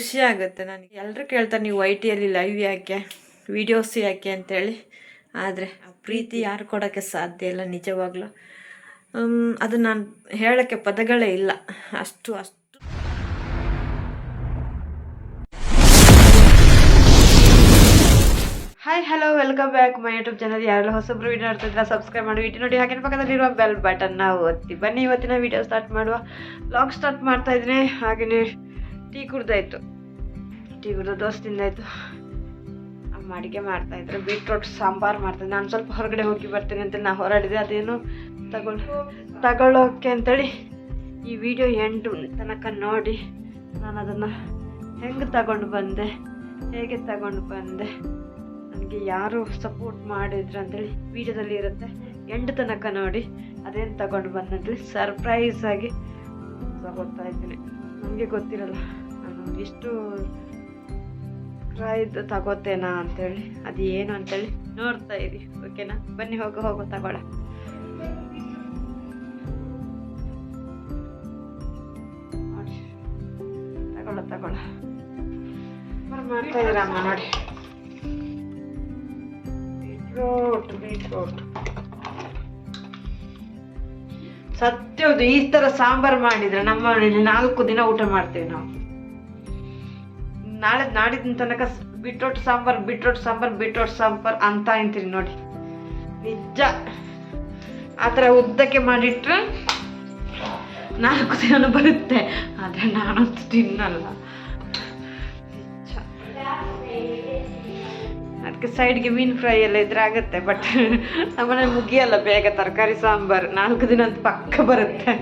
ಖುಷಿ ಆಗುತ್ತೆ ನನಗೆ. ಎಲ್ಲರೂ ಕೇಳ್ತಾರೆ, ನೀವು ಐ ಟಿಯಲ್ಲಿ ಲೈವ್ ಯಾಕೆ? ವಿಡಿಯೋಸ್ ಯಾಕೆ? ಅಂತೇಳಿ. ಆದರೆ ಆ ಪ್ರೀತಿ ಯಾರು ಕೊಡೋಕ್ಕೆ ಸಾಧ್ಯ ಇಲ್ಲ, ನಿಜವಾಗ್ಲೂ. ಅದು ನಾನು ಹೇಳೋಕ್ಕೆ ಪದಗಳೇ ಇಲ್ಲ. ಅಷ್ಟು ಅಷ್ಟು. Hi hello welcome back my YouTube channel ಯಾರೆಲ್ಲ ಹೊಸಬ್ರು ವಿಡಿಯೋ ನೋಡ್ತಿದ್ರೆ ಸಬ್ಸ್ಕ್ರೈಬ್ ಮಾಡಿ. ವಿಡಿಯೋ ನೋಡಿ ಹಾಗೆ ಪಕ್ಕದಲ್ಲಿರುವ ಬೆಲ್ ಬಟನ್ ನಾವು ಒತ್ತಿ. ಬನ್ನಿ, ಇವತ್ತಿನ ವಿಡಿಯೋ ಸ್ಟಾರ್ಟ್ ಮಾಡುವ. ಬ್ಲಾಗ್ ಸ್ಟಾರ್ಟ್ ಮಾಡ್ತಾ ಇದ್ದೀನಿ. ಹಾಗೆಯೇ ಟೀ ಕುಡ್ದಾಯ್ತು. ಟೀ ದೋಸ್ತಿಂದ ಆಯಿತು ಅಮ್ಮ ಅಡುಗೆ ಮಾಡ್ತಾಯಿದ್ರು ಬೀಟ್ರೋಟ್ ಸಾಂಬಾರು ಮಾಡ್ತಾರೆ ನಾನು ಸ್ವಲ್ಪ ಹೊರಗಡೆ ಹೋಗಿ ಬರ್ತೀನಿ ಅಂತ ನಾನು ಹೊರಡಿದೆ ಅದೇನು ತಗೊಂಡು ತಗೊಳ್ಳೋಕೆ ಅಂತೇಳಿ ಈ ವಿಡಿಯೋ ಎಂಟು ತನಕ ನೋಡಿ ನಾನು ಅದನ್ನು ಹೆಂಗೆ ತಗೊಂಡು ಬಂದೆ, ಹೇಗೆ ತಗೊಂಡು ಬಂದೆ, ನನಗೆ ಯಾರು ಸಪೋರ್ಟ್ ಮಾಡಿದ್ರು ಅಂತೇಳಿ ವಿಡಿಯೋದಲ್ಲಿ ಇರುತ್ತೆ. ಎಂಟು ತನಕ ನೋಡಿ ಅದೇನು ತಗೊಂಡು ಬಂದಂತೇಳಿ ಸರ್ಪ್ರೈಸ್ ಆಗಿ ತಗೋತಾ ಇದ್ದೀನಿ. ನನಗೆ ಗೊತ್ತಿರಲ್ಲ. ನಾನು ಇಷ್ಟು ಇದು ತಗೋತೇನಾ ಅಂತೇಳಿ. ಅದು ಏನು ಅಂತೇಳಿ ನೋಡ್ತಾ ಇರಿ ಓಕೆನಾ ಬನ್ನಿ, ಹೋಗೋ ಹೋಗೋ, ತಗೊಳ. ನೋಡಿ. ತಗೊಳ ತಗೊಳ. ಮಾಡ್ತಾ ನೋಡಿ. ಬೀಟ್ರೋಟ್ ಬೀಟ್ರೋಟ್ ಸತ್ಯ ಹೌದು ಈ ಥರ ಸಾಂಬಾರು ಮಾಡಿದರೆ ನಮ್ಮ ನಾಲ್ಕು ದಿನ ಊಟ ಮಾಡ್ತೇವೆ ನಾವು. ನಾಳೆ ನಾಡಿದ ತನಕ beetroot sambar beetroot sambar beetroot sambar ಅಂತ ಅಂತೀರಿ ನೋಡಿ. ನಿಜ. ಆ ಥರ ಉದ್ದಕ್ಕೆ ಮಾಡಿಟ್ರೆ ನಾಲ್ಕು ದಿನ ಬರುತ್ತೆ. ಆದರೆ ನಾನಂತೂ ತಿನ್ನಲ್ಲ. ನಿಜ. ಅದಕ್ಕೆ ಸೈಡ್ಗೆ ಮೀನು ಫ್ರೈ ಎಲ್ಲ ಇದ್ರೆ ಆಗುತ್ತೆ, ಬಟ್ ನಮ್ಮನೇಲಿ ಮುಗಿಯಲ್ಲ ಬೇಗ ತರಕಾರಿ ಸಾಂಬಾರು. ನಾಲ್ಕು ದಿನ ಅಂತ ಪಕ್ಕ ಬರುತ್ತೆ.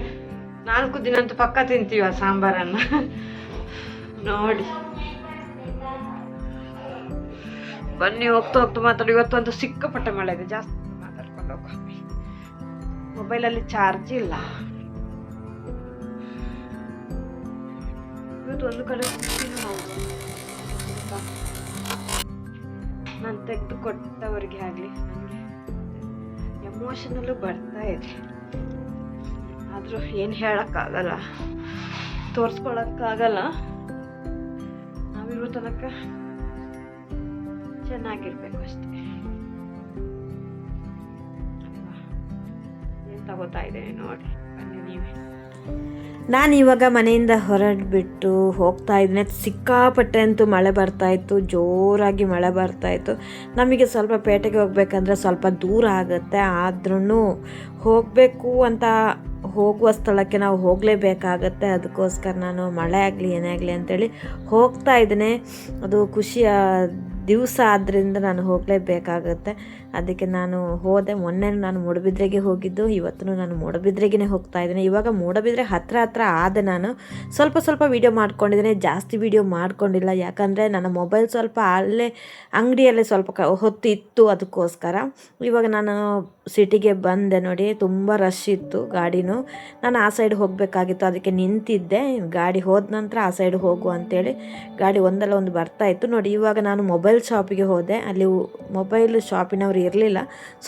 ನಾಲ್ಕು ದಿನ ಅಂತ ಪಕ್ಕ ತಿಂತೀವಿ ಆ ಸಾಂಬಾರನ್ನು. ನೋಡಿ. ಬನ್ನಿ, ಹೋಗ್ತಾ ಹೋಗ್ತಾ ಮಾತಾಡಿ. ಇವತ್ತು ಅಂತೂ ಸಿಕ್ಕಾಪಟ್ಟೆ ಮಳೆ ಇದೆ. ಜಾಸ್ತಿ ಮಾತಾಡ್ಕೊಂಡು ಹೋಗೋ ಮೊಬೈಲಲ್ಲಿ ಚಾರ್ಜ್ ಇಲ್ಲ. ಇವತ್ತು ಒಂದು ಕಡೆ ನಾನು ತೆಗೆದು ಕೊಟ್ಟವರಿಗೆ ಆಗಲಿ, ನನಗೆ ಎಮೋಷನಲ್ಲು ಬರ್ತಾ ಇದೆ. ಆದರೂ ಏನು ಹೇಳೋಕ್ಕಾಗಲ್ಲ. ತೋರಿಸ್ಕೊಳಕ್ಕಾಗಲ್ಲ. ನಾವಿರೋ ತನಕ ಚೆನ್ನಾಗಿರ್ಬೇಕು ಅಷ್ಟೇ. ಏನು ತಗೋತಾ ಇದ್ದೇನೆ ನೋಡಿ, ಬನ್ನಿ ನೀವೇ. ನಾನು ಇವಾಗ ಮನೆಯಿಂದ ಹೊರಡ್ಬಿಟ್ಟು ಹೋಗ್ತಾ ಇದ್ದೀನಿ. ಸಿಕ್ಕಾಪಟ್ಟೆ ಅಂತೂ ಮಳೆ ಬರ್ತಾಯಿತ್ತು ಜೋರಾಗಿ ಮಳೆ ಬರ್ತಾಯಿತ್ತು ನಮಗೆ ಸ್ವಲ್ಪ ಪೇಟೆಗೆ ಹೋಗ್ಬೇಕಂದ್ರೆ ಸ್ವಲ್ಪ ದೂರ ಆಗುತ್ತೆ. ಆದ್ರೂ ಹೋಗಬೇಕು ಅಂತ ಹೋಗುವ ಸ್ಥಳಕ್ಕೆ ನಾವು ಹೋಗಲೇಬೇಕಾಗತ್ತೆ. ಅದಕ್ಕೋಸ್ಕರ ನಾನು ಮಳೆ ಆಗಲಿ, ಏನೇ ಆಗಲಿ ಅಂತೇಳಿ ಹೋಗ್ತಾ ಇದ್ದೀನಿ. ಅದು ಖುಷಿಯ ದಿವಸ ಆದ್ದರಿಂದ ನಾನು ಹೋಗಲೇಬೇಕಾಗುತ್ತೆ. ಅದಕ್ಕೆ ನಾನು ಹೋದೆ. ಮೊನ್ನೆ ನಾನು ಮೂಡಬಿದ್ರೆಗೆ ಹೋಗಿದ್ದು ಇವತ್ತು ನಾನು ಮೂಡಬಿದ್ರೆಗೇ ಹೋಗ್ತಾ ಇದ್ದೀನಿ. ಇವಾಗ ಮೂಡಬಿದ್ರೆ ಹತ್ರ ಹತ್ರ ಆದೆ ನಾನು. ಸ್ವಲ್ಪ ಸ್ವಲ್ಪ ವೀಡಿಯೋ ಮಾಡ್ಕೊಂಡಿದ್ದೀನಿ. ಜಾಸ್ತಿ ವೀಡಿಯೋ ಮಾಡ್ಕೊಂಡಿಲ್ಲ. ಯಾಕಂದರೆ ನನ್ನ ಮೊಬೈಲ್ ಸ್ವಲ್ಪ ಅಲ್ಲೇ ಅಂಗಡಿಯಲ್ಲೇ ಸ್ವಲ್ಪ ಹೊತ್ತು ಇತ್ತು ಅದಕ್ಕೋಸ್ಕರ. ಇವಾಗ ನಾನು ಸಿಟಿಗೆ ಬಂದೆ ನೋಡಿ, ತುಂಬ ರಶ್ ಇತ್ತು ಗಾಡಿನೂ. ನಾನು ಆ ಸೈಡ್ ಹೋಗಬೇಕಾಗಿತ್ತು, ಅದಕ್ಕೆ ನಿಂತಿದ್ದೆ. ಗಾಡಿ ಹೋದ ನಂತರ ಆ ಸೈಡ್ ಹೋಗು ಅಂತೇಳಿ ಗಾಡಿ ಒಂದಲ್ಲ ಒಂದು ಬರ್ತಾ ಇತ್ತು. ನೋಡಿ, ಇವಾಗ ನಾನು ಮೊಬೈಲ್ ಶಾಪಿಗೆ ಹೋದೆ. ಅಲ್ಲಿ ಮೊಬೈಲ್ ಶಾಪಿನವರು ಇರಲಿಲ್ಲ.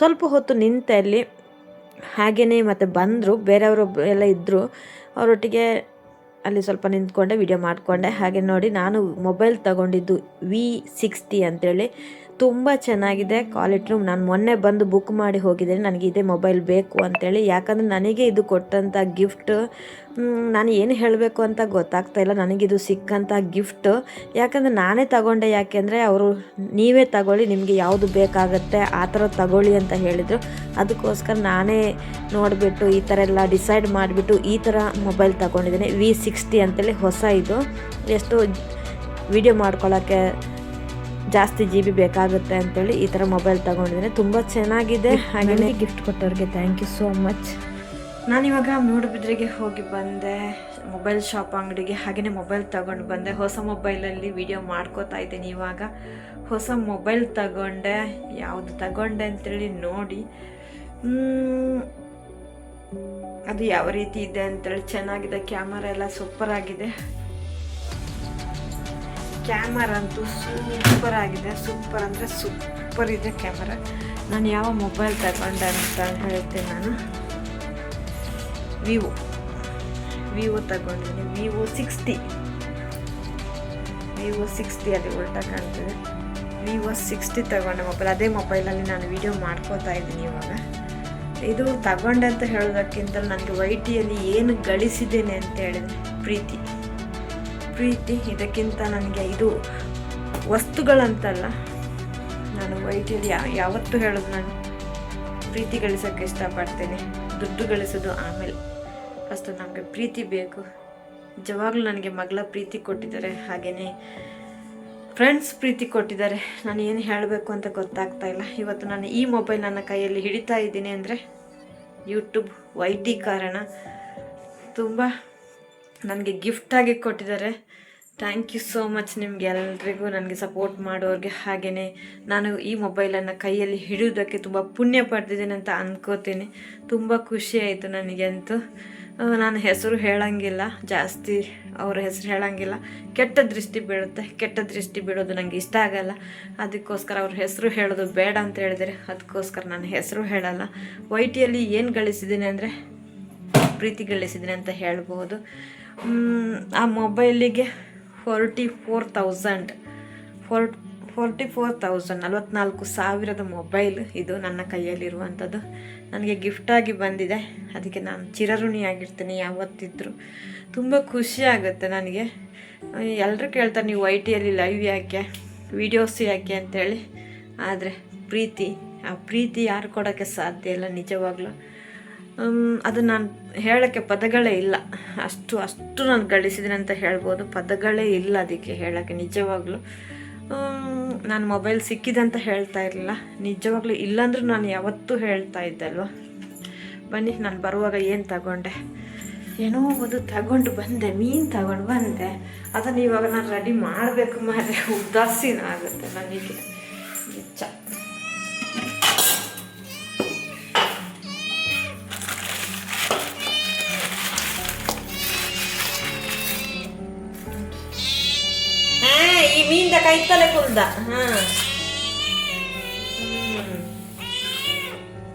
ಸ್ವಲ್ಪ ಹೊತ್ತು ನಿಂತೆ ಅಲ್ಲಿ. ಹಾಗೆಯೇ ಮತ್ತು ಬಂದರು, ಬೇರೆಯವರು ಎಲ್ಲ ಇದ್ದರು ಅವರೊಟ್ಟಿಗೆ ಅಲ್ಲಿ ಸ್ವಲ್ಪ ನಿಂತ್ಕೊಂಡೆ ವಿಡಿಯೋ ಮಾಡಿಕೊಂಡೆ. ಹಾಗೆ ನೋಡಿ, ನಾನು ಮೊಬೈಲ್ ತಗೊಂಡಿದ್ದು ವಿ ಸಿಕ್ಸ್ಟಿ ಅಂತೇಳಿ. ತುಂಬ ಚೆನ್ನಾಗಿದೆ ಕ್ವಾಲಿಟಿನೂ ನಾನು ಮೊನ್ನೆ ಬಂದು ಬುಕ್ ಮಾಡಿ ಹೋಗಿದ್ದೇನೆ ನನಗೆ ಇದೇ ಮೊಬೈಲ್ ಬೇಕು ಅಂತೇಳಿ. ಯಾಕಂದರೆ ನನಗೆ ಇದು ಕೊಟ್ಟಂಥ ಗಿಫ್ಟ್ ನಾನು ಏನು ಹೇಳಬೇಕು ಅಂತ ಗೊತ್ತಾಗ್ತಾ ಇಲ್ಲ. ನನಗಿದು ಸಿಕ್ಕಂಥ ಗಿಫ್ಟ್ ಯಾಕಂದರೆ ನಾನೇ ತಗೊಂಡೆ. ಯಾಕೆಂದರೆ ಅವರು, ನೀವೇ ತಗೊಳ್ಳಿ, ನಿಮಗೆ ಯಾವುದು ಬೇಕಾಗುತ್ತೆ, ಆ ಥರ ತಗೊಳ್ಳಿ ಅಂತ ಹೇಳಿದರು. ಅದಕ್ಕೋಸ್ಕರ ನಾನೇ ನೋಡಿಬಿಟ್ಟು ಈ ಥರ ಎಲ್ಲ ಡಿಸೈಡ್ ಮಾಡಿಬಿಟ್ಟು ಈ ಥರ ಮೊಬೈಲ್ ತಗೊಂಡಿದ್ದೀನಿ. ವಿ ಸಿಕ್ಸ್ಟಿ ಅಂತೇಳಿ ಹೊಸ ಇದು. ಎಷ್ಟು ವಿಡಿಯೋ ಮಾಡ್ಕೊಳ್ಳೋಕ್ಕೆ ಜಾಸ್ತಿ ಜಿ ಬಿ ಬೇಕಾಗುತ್ತೆ ಅಂತೇಳಿ ಈ ಥರ ಮೊಬೈಲ್ ತಗೊಂಡಿದ್ದೀನಿ. ತುಂಬ ಚೆನ್ನಾಗಿದೆ. ಹಾಗೆ ಗಿಫ್ಟ್ ಕೊಟ್ಟವ್ರಿಗೆ ಥ್ಯಾಂಕ್ ಯು ಸೋ ಮಚ್ ನಾನಿವಾಗ ಮೂಡುಬಿದ್ರೆಗೆ ಹೋಗಿ ಬಂದೆ ಮೊಬೈಲ್ ಶಾಪ್ ಅಂಗಡಿಗೆ. ಹಾಗೆಯೇ ಮೊಬೈಲ್ ತಗೊಂಡು ಬಂದೆ. ಹೊಸ ಮೊಬೈಲಲ್ಲಿ ವಿಡಿಯೋ ಮಾಡ್ಕೋತಾ ಇದ್ದೀನಿ ಇವಾಗ. ಹೊಸ ಮೊಬೈಲ್ ತಗೊಂಡೆ. ಯಾವುದು ತಗೊಂಡೆ ಅಂತೇಳಿ ನೋಡಿ. ಅದು ಯಾವ ರೀತಿ ಇದೆ ಅಂತೇಳಿ ಚೆನ್ನಾಗಿದೆ. ಕ್ಯಾಮರಾ ಎಲ್ಲ ಸೂಪರ್ ಆಗಿದೆ. ಕ್ಯಾಮರಾ ಅಂತೂ ಸೂಪರ್ ಆಗಿದೆ. ಸೂಪರ್ ಅಂದರೆ ಸೂಪರ್ ಇದೆ ಕ್ಯಾಮರ ನಾನು ಯಾವ ಮೊಬೈಲ್ ತಗೊಂಡೆ ಅಂತ ಹೇಳ್ತೀನಿ ನಾನು. ವಿವೋ ವಿವೋ ತಗೊಂಡಿದ್ದೀನಿ. ವಿವೋ ಸಿಕ್ಸ್ಟಿ ವಿವೋ ಸಿಕ್ಸ್ಟಿ ಅಲ್ಲಿ ಉಲ್ಟಾ ಕಾಣ್ತದೆ. ವಿವೋ ಸಿಕ್ಸ್ಟಿ ತಗೊಂಡೆ ಮೊಬೈಲ್ ಅದೇ ಮೊಬೈಲಲ್ಲಿ ನಾನು ವಿಡಿಯೋ ಮಾಡ್ಕೋತಾ ಇದ್ದೀನಿ ಇವಾಗ. ಇದು ತಗೊಂಡೆ ಅಂತ ಹೇಳೋದಕ್ಕಿಂತ ನನಗೆ ವೈ ಟಿಯಲ್ಲಿ ಏನು ಗಳಿಸಿದ್ದೇನೆ ಅಂತ ಹೇಳಿದರೆ ಪ್ರೀತಿ. ಪ್ರೀತಿ ಇದಕ್ಕಿಂತ ನನಗೆ ಇದು ವಸ್ತುಗಳಂತಲ್ಲ. ನಾನು ವೈಟಿಯಲ್ಲಿ ಯಾ, ಯಾವತ್ತೂ ಹೇಳೋದು ನಾನು ಪ್ರೀತಿ ಗಳಿಸೋಕ್ಕೆ ಇಷ್ಟಪಡ್ತೇನೆ. ದುಡ್ಡು ಗಳಿಸೋದು ಆಮೇಲೆ. ಫಸ್ಟು ನಮಗೆ ಪ್ರೀತಿ ಬೇಕು. ನಿಜವಾಗ್ಲೂ ನನಗೆ ಮಗಳ ಪ್ರೀತಿ ಕೊಟ್ಟಿದ್ದಾರೆ. ಹಾಗೆಯೇ ಫ್ರೆಂಡ್ಸ್ ಪ್ರೀತಿ ಕೊಟ್ಟಿದ್ದಾರೆ. ನಾನು ಏನು ಹೇಳಬೇಕು ಅಂತ ಗೊತ್ತಾಗ್ತಾ ಇಲ್ಲ. ಇವತ್ತು ನಾನು ಈ ಮೊಬೈಲ್ ನನ್ನ ಕೈಯಲ್ಲಿ ಹಿಡಿತಾ ಇದ್ದೀನಿ ಅಂದರೆ ಯೂಟ್ಯೂಬ್ ವೈಟಿ ಕಾರಣ ತುಂಬ ನನಗೆ ಗಿಫ್ಟಾಗಿ ಕೊಟ್ಟಿದ್ದಾರೆ. ಥ್ಯಾಂಕ್ ಯು ಸೋ ಮಚ್ ನಿಮ್ಗೆ ಎಲ್ಲರಿಗೂ ನನಗೆ ಸಪೋರ್ಟ್ ಮಾಡೋರಿಗೆ ಹಾಗೆಯೇ ನಾನು ಈ ಮೊಬೈಲನ್ನು ಕೈಯಲ್ಲಿ ಹಿಡಿಯೋದಕ್ಕೆ ತುಂಬ ಪುಣ್ಯ ಪಡ್ತಿದ್ದೀನಿ ಅಂತ ಅಂದ್ಕೋತೀನಿ ತುಂಬ ಖುಷಿ ಆಯಿತು ನನಗಂತೂ. ನಾನು ಹೆಸರು ಹೇಳಂಗಿಲ್ಲ, ಜಾಸ್ತಿ ಅವ್ರ ಹೆಸರು ಹೇಳಂಗಿಲ್ಲ. ಕೆಟ್ಟ ದೃಷ್ಟಿ ಬೀಳುತ್ತೆ, ಕೆಟ್ಟ ದೃಷ್ಟಿ ಬೀಳೋದು ನನಗೆ ಇಷ್ಟ ಆಗಲ್ಲ. ಅದಕ್ಕೋಸ್ಕರ ಅವ್ರ ಹೆಸರು ಹೇಳೋದು ಬೇಡ ಅಂತ ಹೇಳಿದರೆ ಅದಕ್ಕೋಸ್ಕರ ನಾನು ಹೆಸರು ಹೇಳಲ್ಲ. ವೈಟಿಯಲ್ಲಿ ಏನು ಗಳಿಸಿದ್ದೀನಿ ಅಂದರೆ, ಪ್ರೀತಿ ಗಳಿಸಿದ್ದೀನಿ ಅಂತ ಹೇಳ್ಬೋದು ಆ ಮೊಬೈಲಿಗೆ forty four thousand. Four, forty four thousand, ನಲವತ್ನಾಲ್ಕು ಸಾವಿರದ ಮೊಬೈಲ್ ಇದು ನನ್ನ ಕೈಯಲ್ಲಿರುವಂಥದ್ದು. ನನಗೆ ಗಿಫ್ಟಾಗಿ ಬಂದಿದೆ. ಅದಕ್ಕೆ ನಾನು ಚಿರಋಣಿಯಾಗಿರ್ತೀನಿ ಯಾವತ್ತಿದ್ದರೂ ತುಂಬ ಖುಷಿ ಆಗುತ್ತೆ ನನಗೆ. ಎಲ್ಲರೂ ಕೇಳ್ತಾರೆ, ನೀವು ಐ ಟಿಯಲ್ಲಿ ಲೈವ್ ಯಾಕೆ? ವೀಡಿಯೋಸ್ ಯಾಕೆ? ಅಂತೇಳಿ. ಆದರೆ ಪ್ರೀತಿ, ಆ ಪ್ರೀತಿ ಯಾರು ಕೊಡೋಕ್ಕೆ ಸಾಧ್ಯ ಇಲ್ಲ ನಿಜವಾಗ್ಲೂ. ಅದು ನಾನು ಹೇಳೋಕ್ಕೆ ಪದಗಳೇ ಇಲ್ಲ. ಅಷ್ಟು ಅಷ್ಟು ನಾನು ಗಳಿಸಿದ್ದೀನಿ ಅಂತ ಹೇಳ್ಬೋದು. ಪದಗಳೇ ಇಲ್ಲ ಅದಕ್ಕೆ ಹೇಳೋಕ್ಕೆ, ನಿಜವಾಗ್ಲೂ. ನಾನು ಮೊಬೈಲ್ ಸಿಕ್ಕಿದೆ ಅಂತ ಹೇಳ್ತಾ ಇರಲಿಲ್ಲ. ನಿಜವಾಗ್ಲೂ ಇಲ್ಲಾಂದ್ರೂ ನಾನು ಯಾವತ್ತೂ ಹೇಳ್ತಾ ಇದ್ದೆ ಬನ್ನಿ, ನಾನು ಬರುವಾಗ ಏನು ತಗೊಂಡೆ? ಏನೋ ಒಂದು ತಗೊಂಡು ಬಂದೆ, ಮೀನು ತಗೊಂಡು ಬಂದೆ. ಅದನ್ನು ಇವಾಗ ನಾನು ರೆಡಿ ಮಾಡಬೇಕು ಮಾರೆ ಉದಾಸೀನ ಆಗುತ್ತೆ ನನಗೆ. ಕೈತಲೆ ಕುಲ್ದ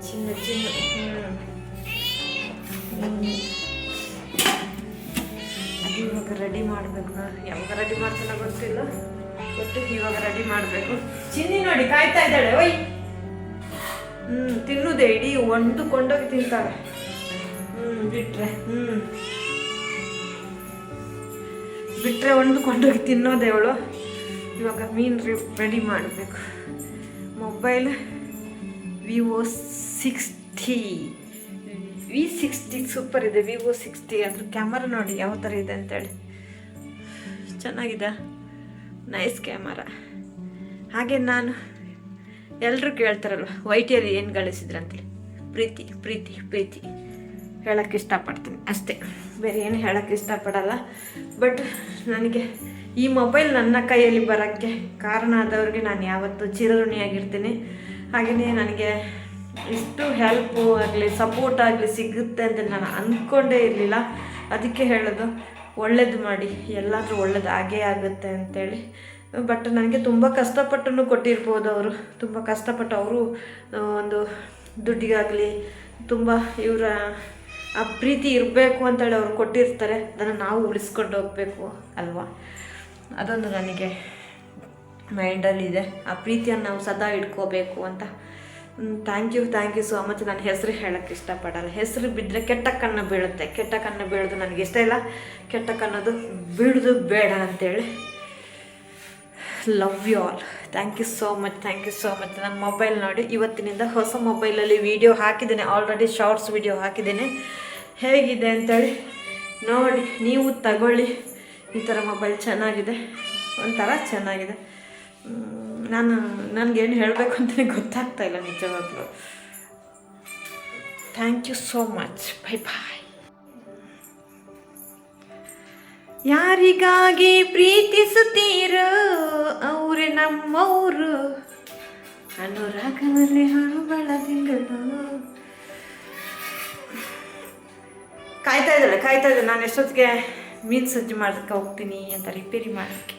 ಚಿನ್ನ ಚಿನ್ನ. ಇವಾಗ ರೆಡಿ ಮಾಡ್ಬೇಕು. ಯಾವಾಗ ರೆಡಿ ಮಾಡ್ತಾನ ಗೊತ್ತಿಲ್ಲ. ಗೊತ್ತು ಇವಾಗ ರೆಡಿ ಮಾಡಬೇಕು. ಚಿನ್ನಿ ನೋಡಿ, ಕಾಯ್ತಾ ಇದ್ದಾಳೆ. ಒಯ್ ಹ್ಮ್, ತಿನ್ನುದೇ ಇಡೀ ಒಂದು ಕೊಂಡೋಗಿ ತಿಂತಾರೆ. ಹ್ಮ್, ಬಿಟ್ರೆ ಹ್ಮ್. ಬಿಟ್ರೆ ಒಂದು ಕೊಂಡೋಗಿ ತಿನ್ನೋದೇ ಅವಳು. ಇವಾಗ ಮೀನು ರೆಡಿ ಮಾಡಬೇಕು. Mobile Vivo sixty V sixty super ಇದೆ ವಿವೋ ಸಿಕ್ಸ್ಟಿ ಅದ್ರ ಕ್ಯಾಮರಾ ನೋಡಿ ಯಾವ ಥರ ಇದೆ ಅಂತೇಳಿ. ಚೆನ್ನಾಗಿದೆ. ನೈಸ್ ಕ್ಯಾಮರ ಹಾಗೆ ನಾನು ಎಲ್ಲರೂ ಕೇಳ್ತಾರಲ್ವ, ವೈಟಿಯಲ್ಲಿ ಏನು ಗಳಿಸಿದ್ರು ಅಂತೇಳಿ. ಪ್ರೀತಿ ಪ್ರೀತಿ ಪ್ರೀತಿ. ಹೇಳೋಕ್ಕೆ ಇಷ್ಟಪಡ್ತೀನಿ. ಅಷ್ಟೇ. ಬೇರೆ ಏನು ಹೇಳೋಕ್ಕೆ ಇಷ್ಟಪಡಲ್ಲ. ಬಟ್ ನನಗೆ ಈ ಮೊಬೈಲ್ ನನ್ನ ಕೈಯಲ್ಲಿ ಬರೋಕ್ಕೆ ಕಾರಣ ಆದವ್ರಿಗೆ ನಾನು ಯಾವತ್ತೂ ಚಿರಋಣಿಯಾಗಿರ್ತೀನಿ. ಹಾಗೆಯೇ ನನಗೆ ಇಷ್ಟು ಹೆಲ್ಪು ಆಗಲಿ ಸಪೋರ್ಟ್ ಆಗಲಿ ಸಿಗುತ್ತೆ ಅಂತ ನಾನು ಅಂದ್ಕೊಂಡೇ ಇರಲಿಲ್ಲ. ಅದಕ್ಕೆ ಹೇಳೋದು, ಒಳ್ಳೇದು ಮಾಡಿ, ಎಲ್ಲಾದರೂ ಒಳ್ಳೇದು ಆಗೇ ಆಗುತ್ತೆ ಅಂತೇಳಿ. ಬಟ್ ನನಗೆ ತುಂಬ ಕಷ್ಟಪಟ್ಟು ಕೊಟ್ಟಿರ್ಬೋದು ಅವರು. ತುಂಬ ಕಷ್ಟಪಟ್ಟು ಅವರು ಒಂದು ದುಡ್ಡಿಗಾಗಲಿ, ತುಂಬ ಇವರ, ಆ ಪ್ರೀತಿ ಇರಬೇಕು ಅಂತೇಳಿ ಅವ್ರು ಕೊಟ್ಟಿರ್ತಾರೆ. ಅದನ್ನು ನಾವು ಉಳಿಸ್ಕೊಂಡು ಹೋಗಬೇಕು ಅಲ್ವಾ? ಅದೊಂದು ನನಗೆ ಮೈಂಡಲ್ಲಿದೆ. ಆ ಪ್ರೀತಿಯನ್ನು ನಾವು ಸದಾ ಇಟ್ಕೋಬೇಕು ಅಂತ. Thank you thank you so much ನಾನು ಹೆಸರು ಹೇಳೋಕ್ಕೆ ಇಷ್ಟಪಡಲ್ಲ. ಹೆಸರು ಬಿದ್ದರೆ ಕೆಟ್ಟ ಕಣ್ಣು ಬೀಳುತ್ತೆ. ಕೆಟ್ಟ ಕಣ್ಣು ಬೀಳೋದು ನನಗೆ ಇಷ್ಟ ಇಲ್ಲ. ಕೆಟ್ಟ ಕಣ್ಣೋದು ಬೀಳೋದು ಬೇಡ ಅಂತೇಳಿ. Love you all thank you so much thank you so much ನನ್ನ ಮೊಬೈಲ್ ನೋಡಿ, ಇವತ್ತಿನಿಂದ ಹೊಸ ಮೊಬೈಲಲ್ಲಿ ವಿಡಿಯೋ ಹಾಕಿದ್ದೇನೆ. ಆಲ್ರೆಡಿ ಶಾರ್ಟ್ಸ್ ವಿಡಿಯೋ ಹಾಕಿದ್ದೇನೆ. ಹೇಗಿದೆ ಅಂತೇಳಿ ನೋಡಿ, ನೀವು ತಗೊಳ್ಳಿ. ಈ ಥರ ಮೊಬೈಲ್ ಚೆನ್ನಾಗಿದೆ. ಒಂಥರ ಚೆನ್ನಾಗಿದೆ. ನಾನು ನನಗೇನು ಹೇಳಬೇಕು ಅಂತ ಗೊತ್ತಾಗ್ತಾ ಇಲ್ಲ ನಿಜವಾಗ್ಲೂ. Thank you so much bye bye ಯಾರಿಗಾಗಿ ಪ್ರೀತಿಸುತ್ತೀರೋ ಅವರೇ ನಮ್ಮವರು. ಅನುರಾಗದಲ್ಲಿ ಹಣಬಳ ತಿಂಗಳು. ಕಾಯ್ತಾ ಇದ್ದಾಳೆ ಕಾಯ್ತಾ ಇದ್ದಾಳೆ ನಾನು ಎಷ್ಟೊತ್ತಿಗೆ ಮೀನು ಸಜ್ಜು ಮಾಡೋಕ್ಕೆ ಹೋಗ್ತೀನಿ ಅಂತ ರಿಪೇರಿ ಮಾಡೋಕ್ಕೆ